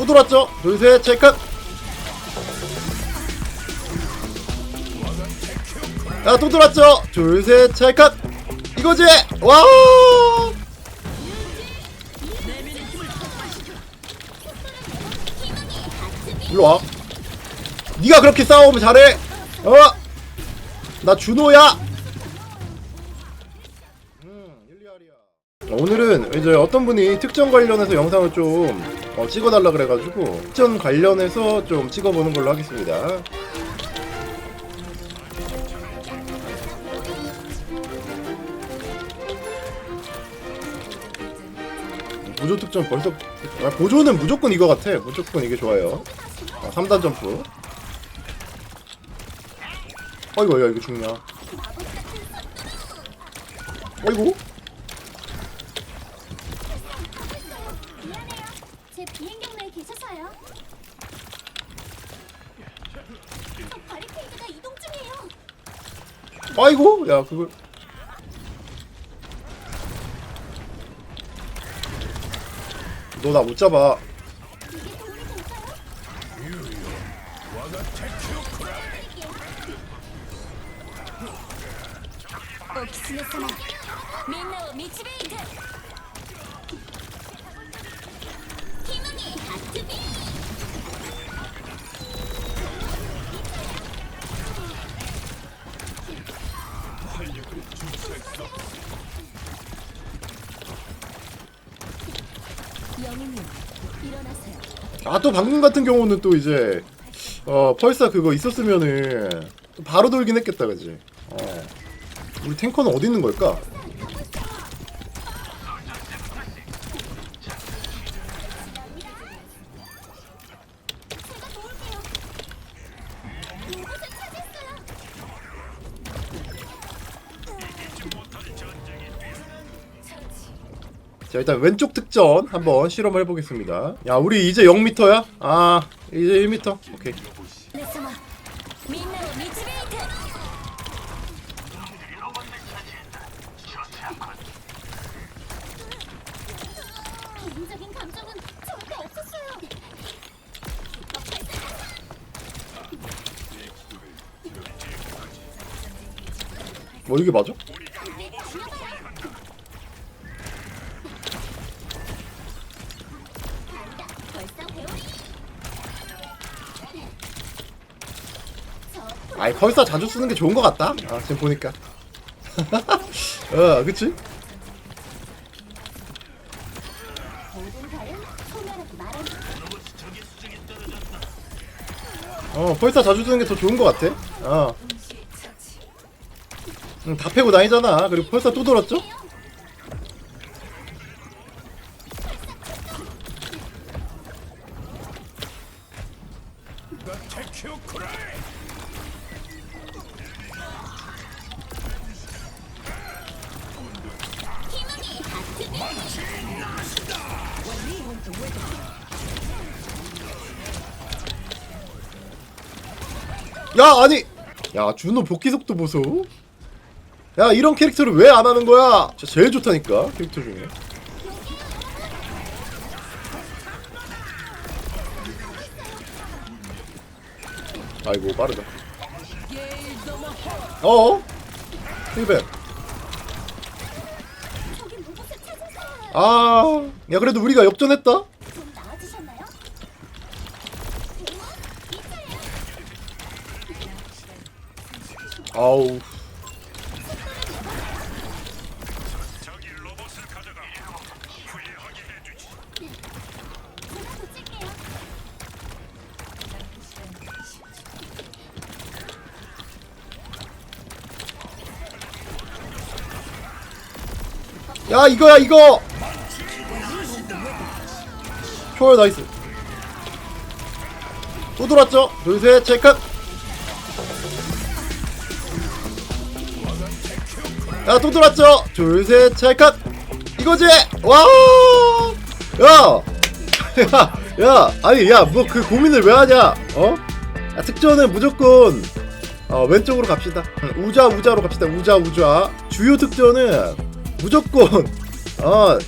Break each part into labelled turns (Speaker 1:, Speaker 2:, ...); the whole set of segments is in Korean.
Speaker 1: 또 돌았죠? 둘 셋 체크 야 또 돌았죠? 둘 셋 체크 이거지? 와! 일로 와. 네가 그렇게 싸우면 잘해. 어? 나 준호야. 오늘은 이제 어떤 분이 특전 관련해서 영상을 좀 어, 찍어달라 그래가지고 특전 관련해서 좀 찍어보는 걸로 하겠습니다. 보조 특전 벌써 아, 보조는 무조건 이거 같아. 무조건 이게 좋아요. 아, 3단 점프. 어이구 야 이거 죽냐? 어이구.
Speaker 2: 제 비행 경로에 계셔서요. 저 바리케이드가 이동 중이에요.
Speaker 1: 아이고 야 그걸. 너 나 못 잡아 아 또 방금 같은 경우는 또 이제 어 펄사 그거 있었으면은 또 바로 돌긴 했겠다 그지? 어. 우리 탱커는 어디 있는 걸까 일단 왼쪽 특전 한번 실험을 해보겠습니다 야 우리 이제 0m야? 아 이제 1m 오케이 뭐 이게 맞아? 아이 펄사 자주 쓰는 게 좋은 것 같다. 아 지금 보니까. 어 그치. 어 펄사 자주 쓰는 게 더 좋은 것 같아. 어. 응, 다 패고 다니잖아. 그리고 펄사 또 돌았죠 야 아니! 야 준호 복귀 속도 보소. 야 이런 캐릭터를 왜 안 하는 거야? 저 제일 좋다니까 캐릭터 중에. 아이고 빠르다. 어어 힐백
Speaker 2: 저기 무엇을 찾으세요?
Speaker 1: 아 야 그래도 우리가 역전했다? 아우. 야 이거야 이거 초월 나이스 또 돌았죠 둘셋 체크 야또 돌았죠 둘셋 체크 이거지 와야 야, 야, 아니, 야, 뭐 그 고민을 왜 하냐? 어? 야, 특전은 무조건 어, 왼쪽으로 갑시다. 우자 우자로 갑시다. 우자 우자. 주요 특전은 무조건 어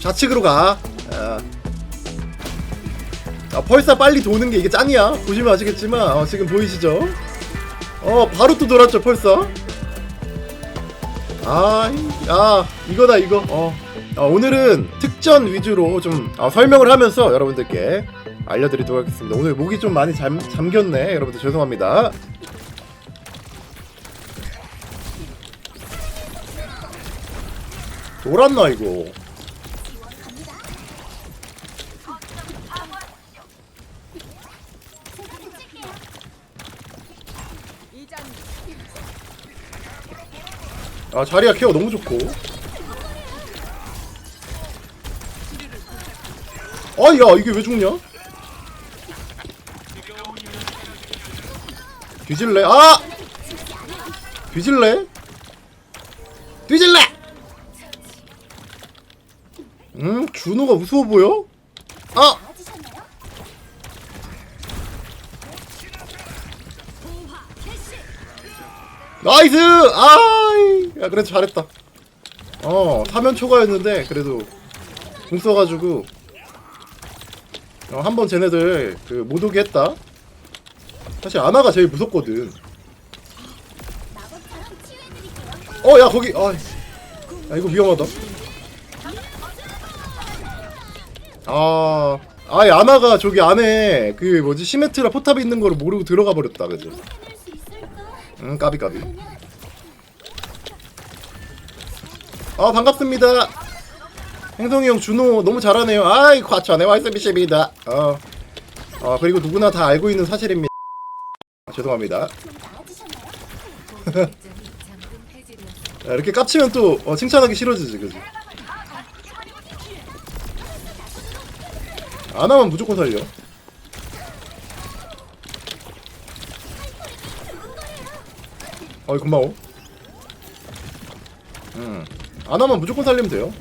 Speaker 1: 좌측으로 가. 어. 아, 펄사 빨리 도는 게 이게 짱이야. 보시면 아시겠지만 어, 지금 보이시죠? 어 바로 또 돌았죠 펄사. 아, 이- 아 이거다 이거. 어. 아, 오늘은 특전 위주로 좀 아, 설명을 하면서 여러분들께 알려드리도록 하겠습니다. 오늘 목이 좀 많이 잠, 잠겼네. 여러분들 죄송합니다. 돌았나 이거? 아 자리야 케어 너무 좋고. 아야 이게 왜 죽냐? 뒤질래? 아! 뒤질래? 뒤질래! 음 준호가 무서워 보여? 아 나이스! 아이! 야 그래도 잘했다. 어 사면 초과였는데 그래도 궁 써가지고. 어, 한 번 쟤네들 그 못 오게 했다. 사실 아나가 제일 무섭거든. 어 야 거기 아 야, 이거 위험하다. 아 아이 아나가 저기 안에 그 뭐지 시메트라 포탑이 있는 거를 모르고 들어가 버렸다 그지 응 까비 까비 아 반갑습니다. 행성이 형 준호 너무 잘하네요. 아이 과찬의 와이스비십니다. 어. 어 그리고 누구나 다 알고 있는 사실입니다. 아, 죄송합니다. 야, 이렇게 깝치면 또 어, 칭찬하기 싫어지지 그지? 안 하면 무조건 살려. 어이 고마워. 음. 안 하면 무조건 살리면 돼요.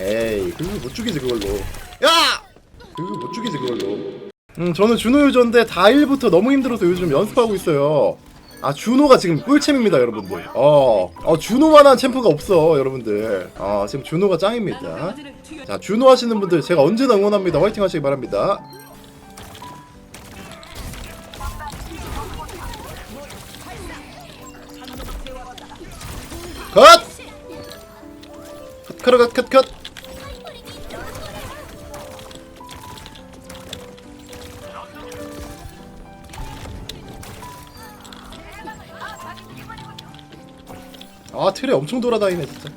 Speaker 1: 에이 그거 못 죽이지 그걸로. 야! 그거 못 죽이지 그걸로. 음 저는 준호 유저인데 다 1부터 너무 힘들어서 요즘 연습하고 있어요. 아 준호가 지금 꿀챔입니다 여러분들. 어, 어 준호만한 챔프가 없어 여러분들. 어 지금 준호가 짱입니다. 자 준호 하시는 분들 제가 언제나 응원합니다. 화이팅 하시기 바랍니다 컷! 컷, 컷, 컷, 컷. 아 틀에 엄청 돌아다니네 진짜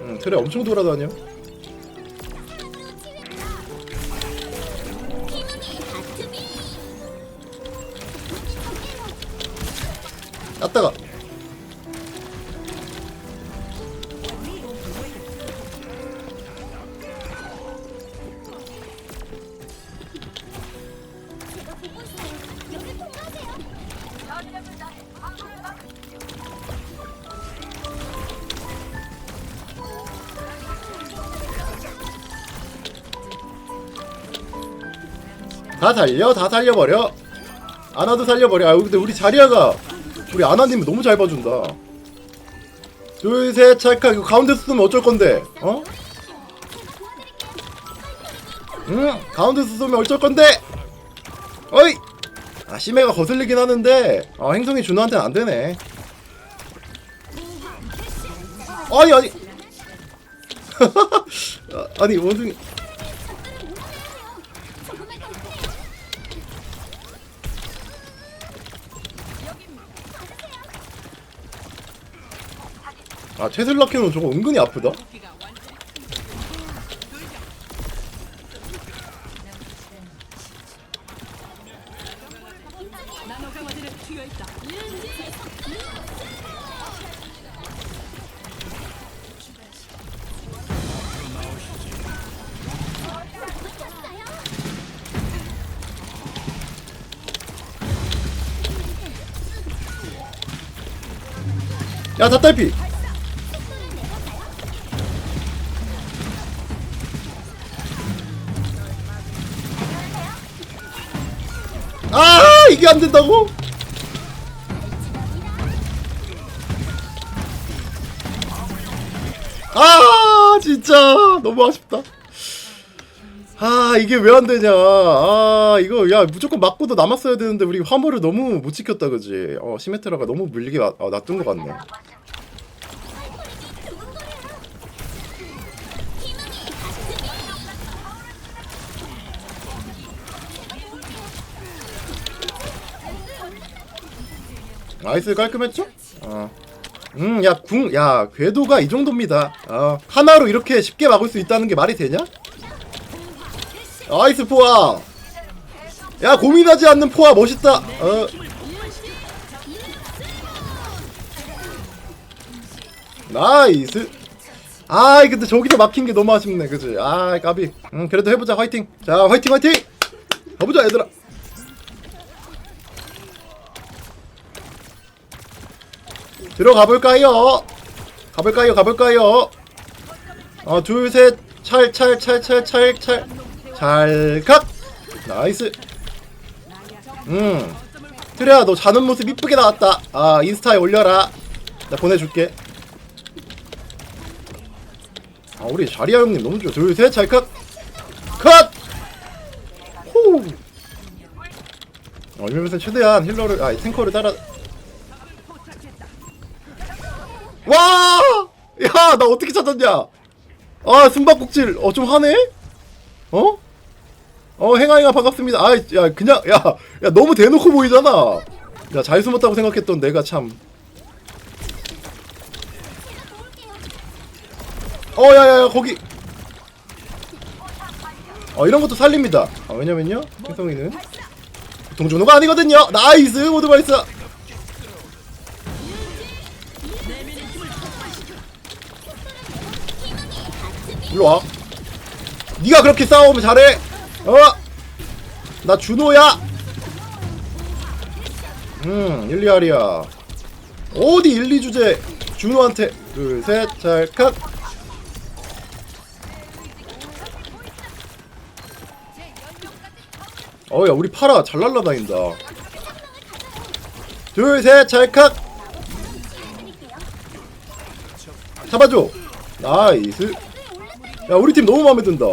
Speaker 1: 응 틀에 엄청 돌아다녀
Speaker 2: 여기 통과하세요.
Speaker 1: 다 살려? 다 살려버려? 아나도 살려버려? 아 근데 우리 자리아가 우리 아나님 너무 잘 봐준다. 둘 셋 찰칵. 이거 가운데서 쓰면 어쩔 건데? 어? 응? 가운데서 쏘면 어쩔 건데? 어이! 아 심해가 거슬리긴 하는데. 아 행성이 준호한테는 안 되네. 아니 아니. 아, 아니 원숭이 아 테슬라키는 저거 은근히 아프다. 야 닭달피 아 이게 안 된다고? 아 진짜 너무 아쉽다. 아 이게 왜 안 되냐? 아 이거 야 무조건 맞고도 남았어야 되는데 우리 화물을 너무 못 지켰다 그지? 어 시메트라가 너무 물리게 놔, 어, 놔둔 것 같네. 나이스 깔끔했죠? 어. 음, 야, 궁, 야, 궤도가 이 정도입니다. 어, 하나로 이렇게 쉽게 막을 수 있다는 게 말이 되냐? 나이스 포화! 야, 고민하지 않는 포화 멋있다! 어. 나이스! 아이, 근데 저기서 막힌 게 너무 아쉽네, 그지? 아이, 까비. 음, 그래도 해보자, 화이팅! 자, 화이팅, 화이팅! 가보자, 얘들아! 들어가 볼까요? 가볼까요? 가볼까요? 어, 둘, 셋, 찰, 찰, 찰, 찰, 찰, 찰, 찰칵! 나이스. 음. 트레야, 너 자는 모습 이쁘게 나왔다. 아, 인스타에 올려라. 나 보내줄게. 아, 우리 자리야 형님 너무 좋아. 둘, 셋, 찰칵! 컷! 호! 어, 이러면서 최대한 힐러를, 아, 탱커를 따라, 와! 야, 나 어떻게 찾았냐? 아, 숨바꼭질. 어, 좀 하네? 어? 어, 행아행아 반갑습니다. 아, 야, 그냥, 야, 야, 너무 대놓고 보이잖아. 야, 잘 숨었다고 생각했던 내가 참. 어, 야, 야, 야, 거기. 어, 이런 것도 살립니다. 아, 왜냐면요, 혜성이는 동준호가 아니거든요. 나이스, 모두 발사. 일로 와. 네가 그렇게 싸우면 잘해. 어? 나 준호야. 음, 일리아리야. 어디 1, 2 주제 준호한테 둘, 셋, 찰칵. 어야 우리 파라 잘 날라다닌다. 둘, 셋, 찰칵. 잡아줘. 나이스. 야 우리 팀 너무 마음에 든다.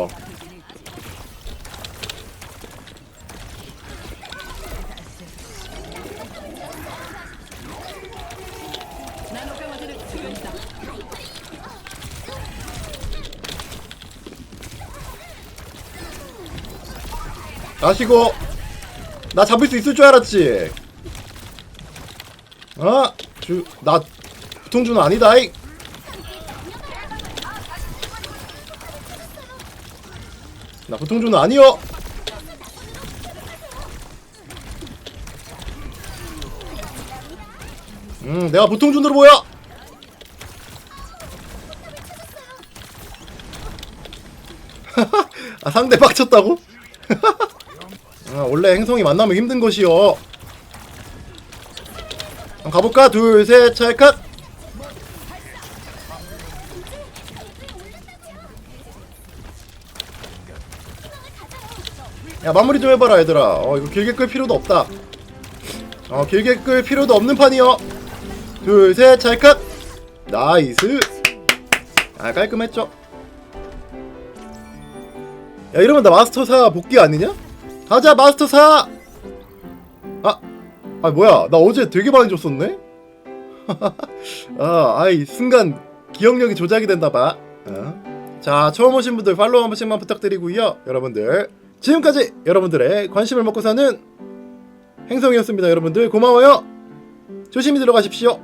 Speaker 1: 가시고 나 잡을 수 있을 줄 알았지. 어? 주나 부통주는 아니다. 이. 나 부통주는 아니요. 음, 내가 보통준으로 보여. 아 상대 빡쳤다고? 아, 원래 행성이 만나면 힘든 것이요. 가볼까? 둘, 셋, 찰칵. 야 마무리 좀 해봐라 얘들아. 어 이거 길게 끌 필요도 없다. 어 길게 끌 필요도 없는 판이요. 둘, 셋, 찰칵. 나이스. 아 깔끔했죠. 야 이러면 나 마스터 4 복귀 아니냐? 가자 마스터 4! 아, 아 뭐야 나 어제 되게 많이 줬었네? 아, 아이 순간 기억력이 조작이 된다봐 어? 자 처음 오신 분들 팔로우 한 번씩만 부탁드리고요 여러분들 지금까지 여러분들의 관심을 먹고 사는 행성이었습니다 여러분들. 고마워요. 조심히 들어가십시오